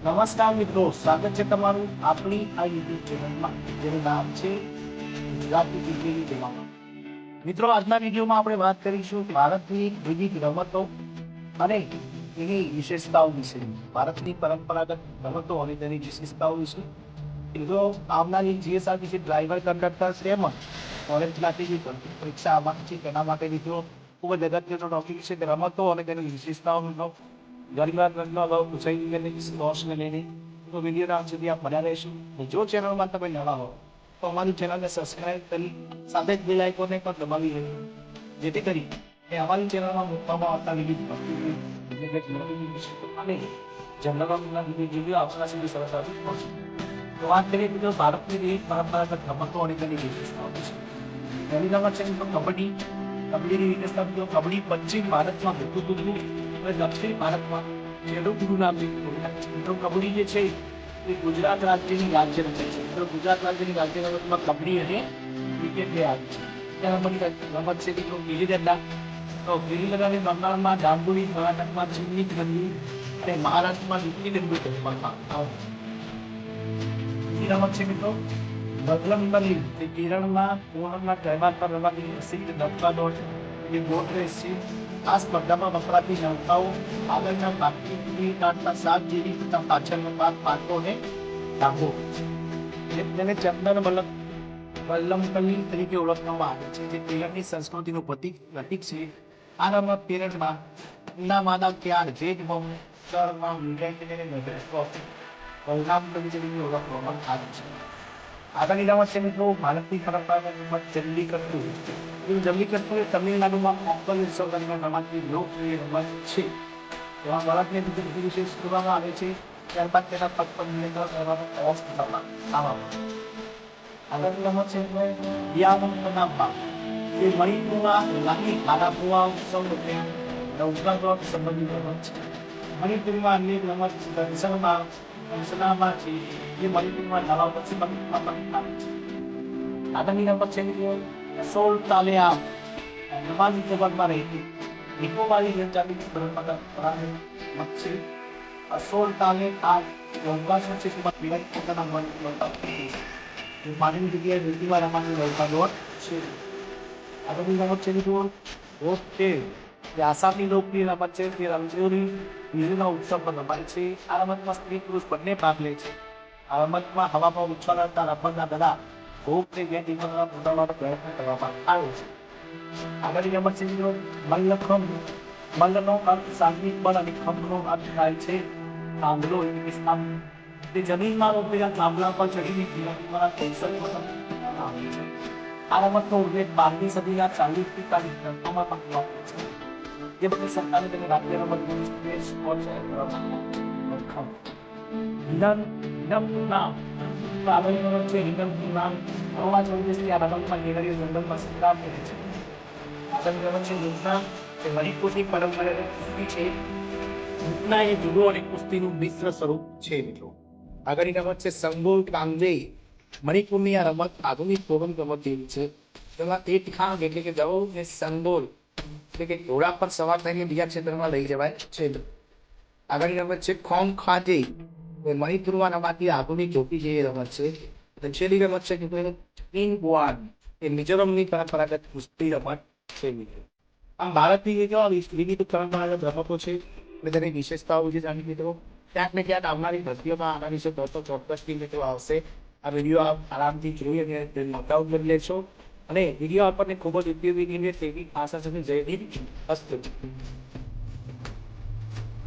નમસ્કાર મિત્રો, સ્વાગત છે તમારું આપણી આ યુટ્યુબ ચેનલમાં, જેનું નામ છે ગુજરાતી ક્રિકેટની તેમાં મિત્રો, આજના વિડીયોમાં આપણે વાત કરીશું ભારતની વિવિધ રમતો અને એની વિશેષતાઓ વિશે. ભારતની પરંપરાગત રમતો અને તેની વિશેષતાઓ વિશે. મિત્રો, આવનારી જીએસઆરટીસી ડ્રાઈવર કંડક્ટર તેમજ કોલેજમાંથી જે પરીક્ષા આવવાની છે. તેના માટે મિત્રો, ખૂબ જ અગત્યનો ટોપિક છે રમતો અને તેની વિશેષતાઓનો ઘણીવાર રમતનો અભાવ પૂછાઈ લોસને લઈને તો વિડીયોના અંત સુધી આપ મળ્યા રહીશું. જો ચેનલમાં તમે નવા તો અમારી ચેનલને સબસ્ક્રાઇબ કરી, સાથે જ પણ દબાવી જેથી કરી અમારી ચેનલમાં મૂકવામાં આવતા વિવિધ અને વીડિયો આપણા સુધી સરળતાથી પહોંચે. તો વાત કરીએ ભારતની પરંપરાગત રમતો અને તેની વિશેષતાઓ છે મિત્રો કબડ્ડી. કબડ્ડીની રીતે મિત્રો કબડ્ડી પશ્ચિમ ભારતમાં મોટું દૂધનું અને દક્ષિણ ભારતમાં ખેડૂતનું નામ મિત્રો કબડ્ડી જે છે એ ગુજરાત રાજ્યની રાજ્ય રમત છે. મિત્રો ગુજરાત રાજ્યની રાજ્ય રમતમાં કબડ્ડી અને ક્રિકેટ બે આવે છે. ત્યાં રમત રમત છે મિત્રો ગીલી દંડા તો ગીલી દંડાને બંગાળમાં ડાંગુડી કર્ણાટકમાં ચીનની ગંદી અને મહારાષ્ટ્રમાં લીટી દંડુ કહેવામાં આવે. રમત છે મિત્રો. બલી તે કેરળમાં પૂર્ણમાં પર દોડ એ બોટ રેસ આ સ્પર્ધામાં વપરાતી નૌકાઓ આગળના સાત જેવી તથા પાછળનો તેને ચંદન વલ્લભ વલ્લમકલી તરીકે ઓળખવામાં આવે છે. જે કેરળની સંસ્કૃતિનું પ્રતીક પ્રતીક છે. આ રમત કેરળમાં ના માનવ ત્યાર વેદ વંશમાં મીંડાઈને નગર ઓળખવામાં આવે છે. આગળની રમત છે મિત્રો ભારતની પરંપરાગત રમત એવું એ કરતું એ તમિલનાડુમાં ઉત્સવ દરમિયાન રમાતી લોકપ્રિય રમત છે. એમાં બીજું બીજું વિશેષ કરવામાં આવે છે. ત્યારબાદ તેના પગ પર નિયંત્રણ કરવાનો પ્રયાસ કરવામાં આવે આગળની રમત છે મિત્રો બનાવવા એ મણિપુરમાં લાંબી ખાનાપુઆ ઉત્સવ વખતે નૌકાદોડ સંબંધિત રમત છે. મણિપુરમાં અનેક રમત દર્શનમાં દર્શનામાં છે જે મણિપુરમાં નવા પછી મણિપુરમાં છે આગળની રમત છે મિત્રો સોળ તાલે આમ અંદમાન નિકોબારમાં રહેતી નિકોબારી જનજાતિની પરંપરાગત પરાગત રમત છે આ સોળ તાલે આમ નૌકાશો છે તેમાં વિરાટ પોતાના મન બોલતા જે પાણીની જગ્યાએ રીતિમાં રમાની નૌકા દોર છે આગળની પછી છે ઓકે જે આસામની લોકપ્રિય રમત છે તે રમજોરી ઉત્સવ પણ રમાય છે. આ રમતમાં સ્ત્રી પુરુષ બંને ભાગ લે છે. આ રમતમાં હવામાં ઉછાળાતા રમતના દડા ભૂખને બે દિવસના ઉડાડવાનો પ્રયત્ન કરવામાં આવે છે. આગળની રમત છે મિત્રો મલ્લખંભ, મલ્લનો અર્થ શારીરિક બળ અને ખંભનો અર્થ થાય છે. એટલે કે તે જમીનમાં રોપેલા થાંભલા પર ચડીને જીવનમાં કૌશલ આવે છે. આ રમતનો ઉલ્લેખ બારમી સદીના ચાલીસ ગ્રંથોમાં પણ જોવા મળે છે. જે બધી સરકારે તેને રાજ્ય રમત સ્પેસ સ્પોર્ટ્સ હિનન હિનમનું નામ તો આગળની રમત છે હિનમનું નામ નવા ચોવીસથી આ રમતમાં કેવડીય જંગલમાં સંગ્રામ કરે છે આગળની રમત છે લુકના તે મણિપુરની પરંપરાગત કુસ્તી છે લુકના એ જુદો અને કુસ્તીનું મિશ્ર સ્વરૂપ છે, મિત્રો. આગળની રમત છે સંગો કાંગે મણિપુરની આ રમત આધુનિક કોરમ રમત જેવી છે. તેમાં તે ખાંગ એટલે કે જવો ને સંગોલ એટલે કે ઘોડા પર સવાર થઈને બીજા ક્ષેત્રમાં લઈ જવાય છે. આગળની રમત છે ખોંગ ખાતે. મણિપુરમાં રમાતી આધુનિક ચોકી જેવી રમત છે છેલ્લી રમત છે કે એ મિઝોરમની પરંપરાગત કુસ્તી રમત છે. આમ ભારતની કેવા વિવિધ પરંપરાગત રમતો છે અને તેની વિશેષતાઓ વિશે જાણી લીધો, ક્યાંક ને ક્યાંક આવનારી ભરતીઓમાં આના વિશે તો ચોક્કસથી આવશે. આ વીડિયો આપ આરામથી જોઈ અને નોટ આઉટ કરી લેશો અને વીડિયો આપણને ખૂબ જ ઉપયોગી નીવડે તેવી આશા સાથે જય હિન્દ અસ્તુ.